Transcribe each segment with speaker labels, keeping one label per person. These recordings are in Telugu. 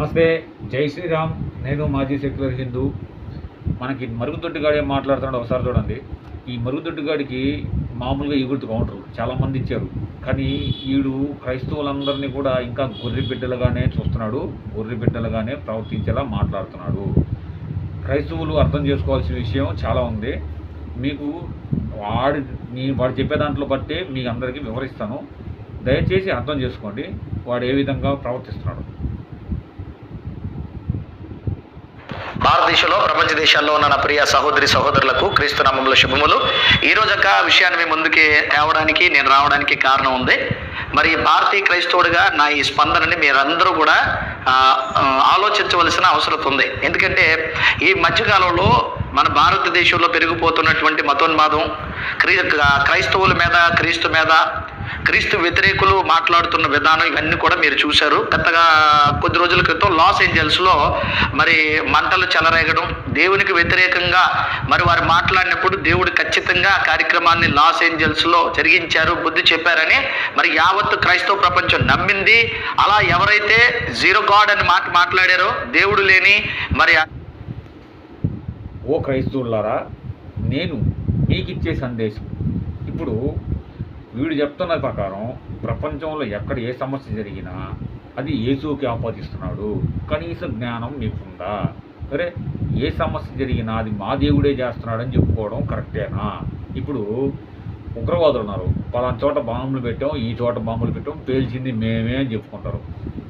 Speaker 1: నమస్తే జై శ్రీరామ్. నేను మాజీ సెక్యులర్ హిందూ మనకి మరుగుదొడ్డిగాడు మాట్లాడుతున్నాడు ఒకసారి చూడండి. ఈ మరుగుదొడ్డిగాడికి మామూలుగా ఎగురుతూ కౌంటరు. చాలామంది ఇచ్చారు. కానీ ఈడు క్రైస్తవులందరినీ కూడా ఇంకా గొర్రె బిడ్డలుగానే చూస్తున్నాడు. గొర్రె బిడ్డలుగానే ప్రవర్తించేలా మాట్లాడుతున్నాడు. క్రైస్తవులు అర్థం చేసుకోవాల్సిన విషయం చాలా ఉంది. మీకు వాడి నీ వాడు చెప్పే దాంట్లో బట్టే మీకు అందరికీ వివరిస్తాను. దయచేసి అర్థం చేసుకోండి. వాడు ఏ విధంగా ప్రవర్తిస్తున్నాడు.
Speaker 2: భారతదేశంలో ప్రపంచ దేశాల్లో ఉన్న నా ప్రియ సహోదరి సహోదరులకు క్రీస్తు నామంలో శుభములు. ఈ రోజు యొక్క విషయాన్ని మీ ముందుకి తేవడానికి నేను రావడానికి కారణం ఉంది. మరి భారతీయ క్రైస్తవుడిగా నా ఈ స్పందనని మీరందరూ కూడా ఆలోచించవలసిన అవసరం ఉంది. ఎందుకంటే ఈ మధ్యకాలంలో మన భారతదేశంలో పెరిగిపోతున్నటువంటి మతోన్మాదం క్రీ క్రైస్తవుల మీద క్రీస్తు మీద క్రీస్తు వ్యతిరేకులు మాట్లాడుతున్న విధానం ఇవన్నీ కూడా మీరు చూశారు. పెద్దగా కొద్ది రోజుల క్రితం లాస్ ఏంజల్స్లో మరి మంటలు చెలరేగడం దేవునికి వ్యతిరేకంగా మరి వారు మాట్లాడినప్పుడు దేవుడు ఖచ్చితంగా ఆ కార్యక్రమాన్ని లాస్ ఏంజల్స్లో జరిగించారు బుద్ధి చెప్పారని మరి యావత్తు క్రైస్తవ ప్రపంచం నమ్మింది. అలా ఎవరైతే జీరో గాడ్ అని మాట మాట్లాడారో దేవుడు లేని మరి
Speaker 1: ఓ క్రైస్తవులారా నేను మీకు ఇచ్చే సందేశం. ఇప్పుడు వీడు చెప్తున్న ప్రకారం ప్రపంచంలో ఎక్కడ ఏ సమస్య జరిగినా అది యేసుకి ఆపాదిస్తున్నాడు. కనీస జ్ఞానం నీకుందా సరే ఏ సమస్య జరిగినా అది మా దేవుడే చేస్తున్నాడని చెప్పుకోవడం కరెక్టేనా? ఇప్పుడు ఉగ్రవాదులు ఉన్నారు. పలానా చోట బాంబులు పెట్టాం ఈ చోట బాంబులు పెట్టాం పేల్చింది మేమే అని చెప్పుకుంటారు.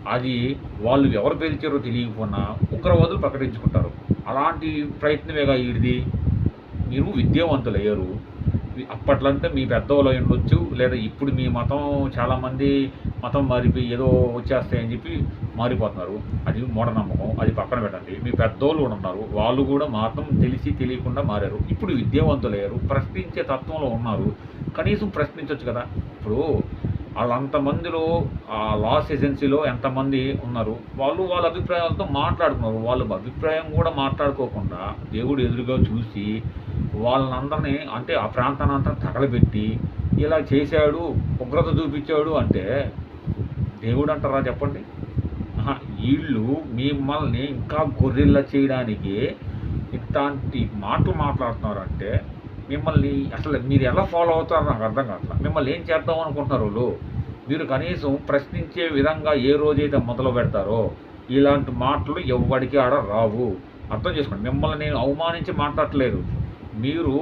Speaker 1: అది వాళ్ళు ఎవరు పేల్చారో తెలియకపోయినా ఉగ్రవాదులు ప్రకటించుకుంటారు. అలాంటి ప్రయత్నమేగా వీడిది? మీరు విద్యావంతులు అయ్యారు అప్పట్లో అంటే మీ పెద్దవాళ్ళు అయి ఉండొచ్చు లేదా ఇప్పుడు మీ మతం చాలామంది మతం మారిపోయి ఏదో వచ్చేస్తాయని చెప్పి మారిపోతున్నారు. అది మూఢనమ్మకం అది పక్కన పెట్టండి. మీ పెద్దోళ్ళు కూడా ఉన్నారు. వాళ్ళు కూడా మతం తెలిసి తెలియకుండా మారారు. ఇప్పుడు విద్యావంతులయ్యారు ప్రశ్నించే తత్వంలో ఉన్నారు. కనీసం ప్రశ్నించవచ్చు కదా. ఇప్పుడు వాళ్ళంతమందిలో ఆ లాస్ ఏజెన్సీలో ఎంతమంది ఉన్నారు వాళ్ళు వాళ్ళ అభిప్రాయాలతో మాట్లాడుకున్నారు. వాళ్ళ అభిప్రాయం కూడా మాట్లాడుకోకుండా దేవుడు ఎదురుగా చూసి వాళ్ళందరినీ అంటే ఆ ప్రాంతాన్ని అంతా తగలబెట్టి ఇలా చేశాడు ఉగ్రత చూపించాడు అంటే దేవుడు అంటారా చెప్పండి వీళ్ళు మిమ్మల్ని ఇంకా గొర్రెల్లా చేయడానికి ఇట్లాంటి మాటలు మాట్లాడుతున్నారంటే మిమ్మల్ని అసలు మీరు ఎలా ఫాలో అవుతారో నాకు అర్థం కావట్లేదు మిమ్మల్ని ఏం చేద్దాం అనుకుంటున్నారు వాళ్ళు? మీరు కనీసం ప్రశ్నించే విధంగా ఏ రోజైతే మొదలు పెడతారో ఇలాంటి మాటలు ఎవరికి ఆడ రావు. అర్థం చేసుకోండి. మిమ్మల్ని నేను అవమానించి మాట్లాడట్లేదు. మీరు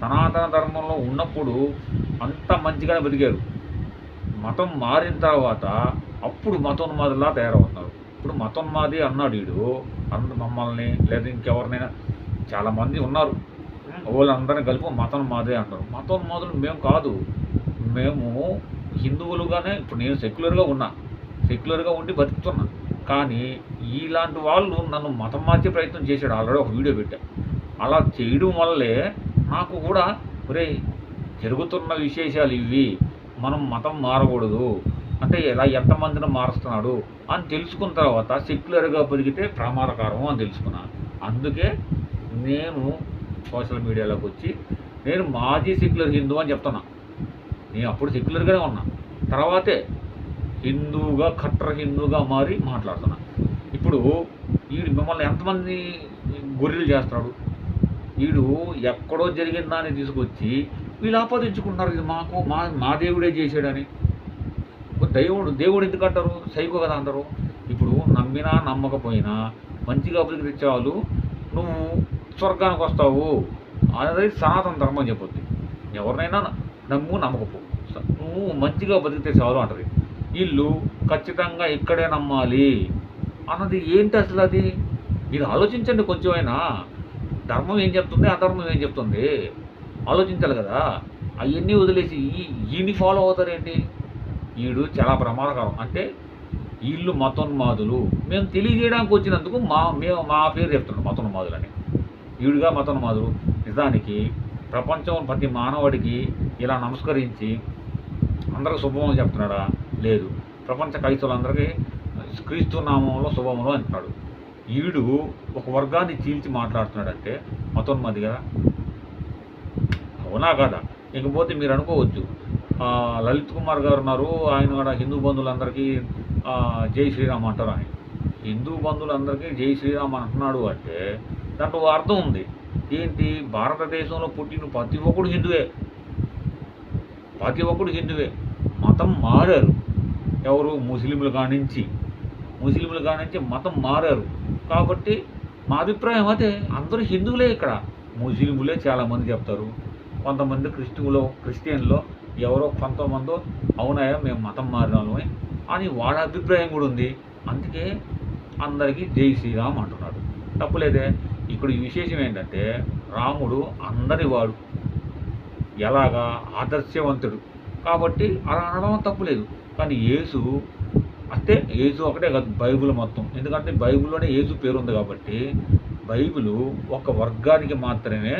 Speaker 1: సనాతన ధర్మంలో ఉన్నప్పుడు అంత మంచిగానే బతికారు. మతం మారిన తర్వాత అప్పుడు మతోన్మాదిలా తయారవుతున్నారు. ఇప్పుడు మతోన్మాది అన్నాడు వీడు. అంద మమ్మల్ని లేదా ఇంకెవరినైనా చాలామంది ఉన్నారు. వాళ్ళందరినీ కలిపి మతోన్మాదే అంటారు. మతోన్మాదులు మేము కాదు. మేము హిందువులుగానే ఇప్పుడు నేను సెక్యులర్గా ఉన్నా. సెక్యులర్గా ఉండి బతుకుతున్నా. కానీ ఇలాంటి వాళ్ళు నన్ను మతం మార్చే ప్రయత్నం చేశాడు ఆల్రెడీ ఒక వీడియో పెట్టా. అలా చేయడం వల్లే నాకు కూడా ఒరే జరుగుతున్న విశేషాలు ఇవి. మనం మతం మారకూడదు. అంటే ఇలా ఎంతమందిని మారుస్తున్నాడు అని తెలుసుకున్న తర్వాత సెక్యులర్గా పెరిగితే ప్రమాదకరం అని తెలుసుకున్నాను అందుకే నేను సోషల్ మీడియాలోకి వచ్చి నేను మాజీ సెక్యులర్ హిందూ అని చెప్తున్నా. నేను అప్పుడు సెక్యులర్గానే ఉన్నా. తర్వాతే హిందూగా కట్టర్ హిందూగా మారి మాట్లాడుతున్నా. ఇప్పుడు వీడు మిమ్మల్ని ఎంతమంది గొర్రెలు చేస్తాడు? వీడు ఎక్కడో జరిగిన దాన్ని తీసుకొచ్చి వీళ్ళు ఆపాదించుకుంటున్నారు. ఇది మాకు మా మా దేవుడే చేశాడని. దేవుడు దేవుడు ఎందుకు అంటారు? సైకో కదా అంటారు. ఇప్పుడు నమ్మినా నమ్మకపోయినా మంచిగా అభివృద్ధి చాలు నువ్వు స్వర్గానికి వస్తావు అనేది సనాతన ధర్మం చెప్పొద్ది. ఎవరినైనా నమ్ము నమ్మకపో. నువ్వు మంచిగా బతికితే చాలు అంటది. ఇల్లు ఖచ్చితంగా ఇక్కడే నమ్మాలి అన్నది ఏంటి అసలు అది? మీరు ఆలోచించండి కొంచెమైనా. ధర్మం ఏం చెప్తుంది? అధర్మం ఏం చెప్తుంది? ఆలోచించాలి కదా. అవన్నీ వదిలేసి ఈ- ఈయన్ని ఫాలో అవుతారేంటి? వీడు చాలా ప్రమాదకరం. అంటే వీళ్ళు మతోన్మాదులు. మేము తెలియజేయడానికి వచ్చినందుకు మా మేము మా పేరు చెప్తున్నాం మతోన్మాదులని. వీడుగా మతోన్మాదులు. నిజానికి ప్రపంచం ప్రతి మానవుడికి ఇలా నమస్కరించి అందరికి శుభమని చెప్తున్నాడా? లేదు. ప్రపంచ క్రైస్తవులందరికీ క్రీస్తు నామంలో శుభములు అంటున్నాడు. ఈడు ఒక వర్గాన్ని చీల్చి మాట్లాడుతున్నాడంటే మతోన్మాది కదా? అవునా కదా? ఇకపోతే మీరు అనుకోవచ్చు. లలిత్ కుమార్ గారు ఉన్నారు. ఆయన కూడా హిందూ బంధువులందరికీ జై శ్రీరామ్ అంటారు ఆయన. హిందూ బంధువులందరికీ జై శ్రీరామ్ అంటున్నాడు అంటే దాంట్లో అర్థం ఉంది. ఏంటి? భారతదేశంలో పుట్టిన ప్రతి ఒక్కడు హిందువే. ప్రతి ఒక్కడు హిందువే. మతం మారారు. ఎవరు? ముస్లింలు కానించి. ముస్లింలు కానించి మతం మారారు. కాబట్టి మా అభిప్రాయం అదే. అందరూ హిందువులే ఇక్కడ. ముస్లింలే చాలామంది చెప్తారు. కొంతమంది క్రిస్టియన్లో క్రిస్టియన్లో ఎవరో కొంతమందో అవునాయా మేము మతం మారినామే అని వాళ్ళ అభిప్రాయం కూడా ఉంది. అందుకే అందరికీ జై శ్రీరామ్ అంటున్నాడు తప్పులేదే ఇక్కడ ఈ విశేషం ఏంటంటే రాముడు అందరి వాడు. ఎలాగా ఆదర్శవంతుడు. కాబట్టి అలా అనడం తప్పులేదు కానీ యేసు అంటే యేసు ఒకటే కాదు బైబిల్ మొత్తం. ఎందుకంటే బైబిల్లోనే యేసు పేరు ఉంది కాబట్టి బైబిల్ ఒక వర్గానికి మాత్రమే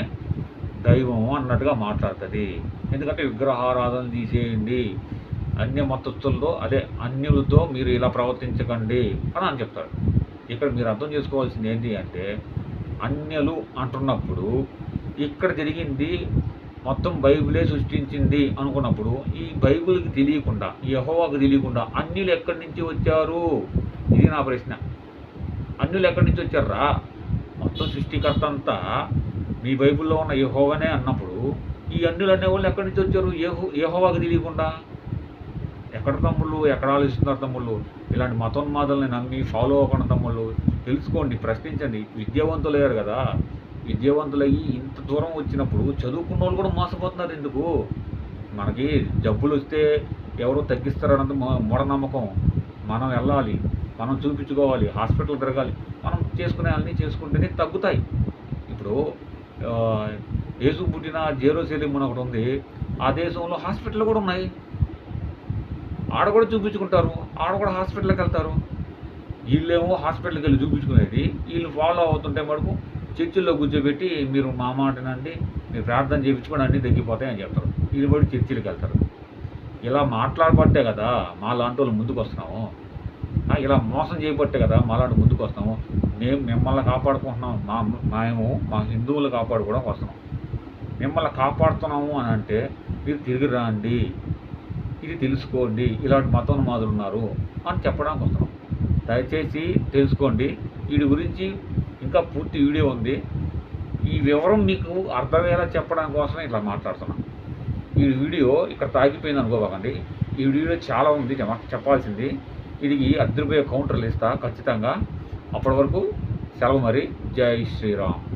Speaker 1: దైవం అన్నట్టుగా మాట్లాడుతుంది. ఎందుకంటే విగ్రహారాధన తీసేయండి. అన్య మతస్థులతో అదే అన్యులతో మీరు ఇలా ప్రవర్తించకండి అని అని చెప్తాడు. ఇక్కడ మీరు అర్థం చేసుకోవాల్సింది ఏంటి అంటే అన్యలు అంటున్నప్పుడు ఇక్కడ జరిగింది మొత్తం బైబిలే సృష్టించింది అనుకున్నప్పుడు ఈ బైబిల్కి తెలియకుండా ఈ తెలియకుండా అన్యులు ఎక్కడి నుంచి వచ్చారు? ఇది నా ప్రశ్న. అన్యులు ఎక్కడి నుంచి వచ్చారా? మొత్తం సృష్టికర్త అంతా మీ బైబిల్లో ఉన్న యహోవనే అన్నప్పుడు ఈ అన్యులు అనే వాళ్ళు ఎక్కడి నుంచి వచ్చారు? యెహో యెహోవాకు తెలియకుండా. ఎక్కడ తమ్ముళ్ళు? ఎక్కడ ఆలోచిస్తున్నారు తమ్ముళ్ళు? ఇలాంటి మతోన్మాదాలని నమ్మి ఫాలో అవ్వకుండా తమ్ముళ్ళు తెలుసుకోండి ప్రశ్నించండి. విద్యావంతులు అయ్యారు కదా. విద్యావంతులయ్యి ఇంత దూరం వచ్చినప్పుడు చదువుకున్న వాళ్ళు కూడా మోసపోతున్నారు ఎందుకు? మనకి జబ్బులు వస్తే ఎవరో తగ్గిస్తారన్నది మూఢనమ్మకం. మనం వెళ్ళాలి మనం చూపించుకోవాలి హాస్పిటల్ తిరగాలి మనం చేసుకునే అన్నీ చేసుకుంటేనే తగ్గుతాయి. ఇప్పుడు యేసు పుట్టిన జేరోసెలిం అని ఒకటి ఉంది. ఆ దేశంలో హాస్పిటల్ కూడా ఉన్నాయి. ఆడ కూడా చూపించుకుంటారు. ఆడ కూడా హాస్పిటల్కి వెళ్తారు. వీళ్ళేమో హాస్పిటల్కి వెళ్ళి చూపించుకునేది. వీళ్ళు ఫాలో అవుతుంటే మటుకు చర్చిల్లో కూర్చోబెట్టి మీరు మా మాటనండి మీరు ప్రార్థన చేయించుకొని అన్నీ తగ్గిపోతాయి అని చెప్తారు. వీళ్ళు కూడా చర్చిలకు వెళ్తారు. ఇలా మాట్లాడబట్టే కదా మా లాంటి వాళ్ళు ముందుకు వస్తున్నాము. ఇలా మోసం చేయబట్టే కదా మాలాంటి ముందుకు వస్తాము. మేము మిమ్మల్ని కాపాడుకుంటున్నాం. మా మేము మా హిందువులు కాపాడుకోవడం వస్తున్నాం మిమ్మల్ని కాపాడుతున్నాము అని అంటే మీరు తిరిగి రండి. ఇది తెలుసుకోండి. ఇలాంటి మతోన్మాదులు ఉన్నారు అని చెప్పడానికి వస్తున్నాం. దయచేసి తెలుసుకోండి. వీడి గురించి ఇంకా పూర్తి వీడియో ఉంది. ఈ వివరం మీకు అర్థమయ్యేలా చెప్పడం కోసం ఇట్లా మాట్లాడుతున్నాం. ఈ వీడియో ఇక్కడ తాగిపోయింది అనుకోకండి. ఈ వీడియో చాలా ఉంది. చెప్పాల్సింది ఇది అద్దరిపోయే కౌంటర్లు ఇస్తా ఖచ్చితంగా. అప్పటి వరకు సెలవు మరి. జై శ్రీరామ్.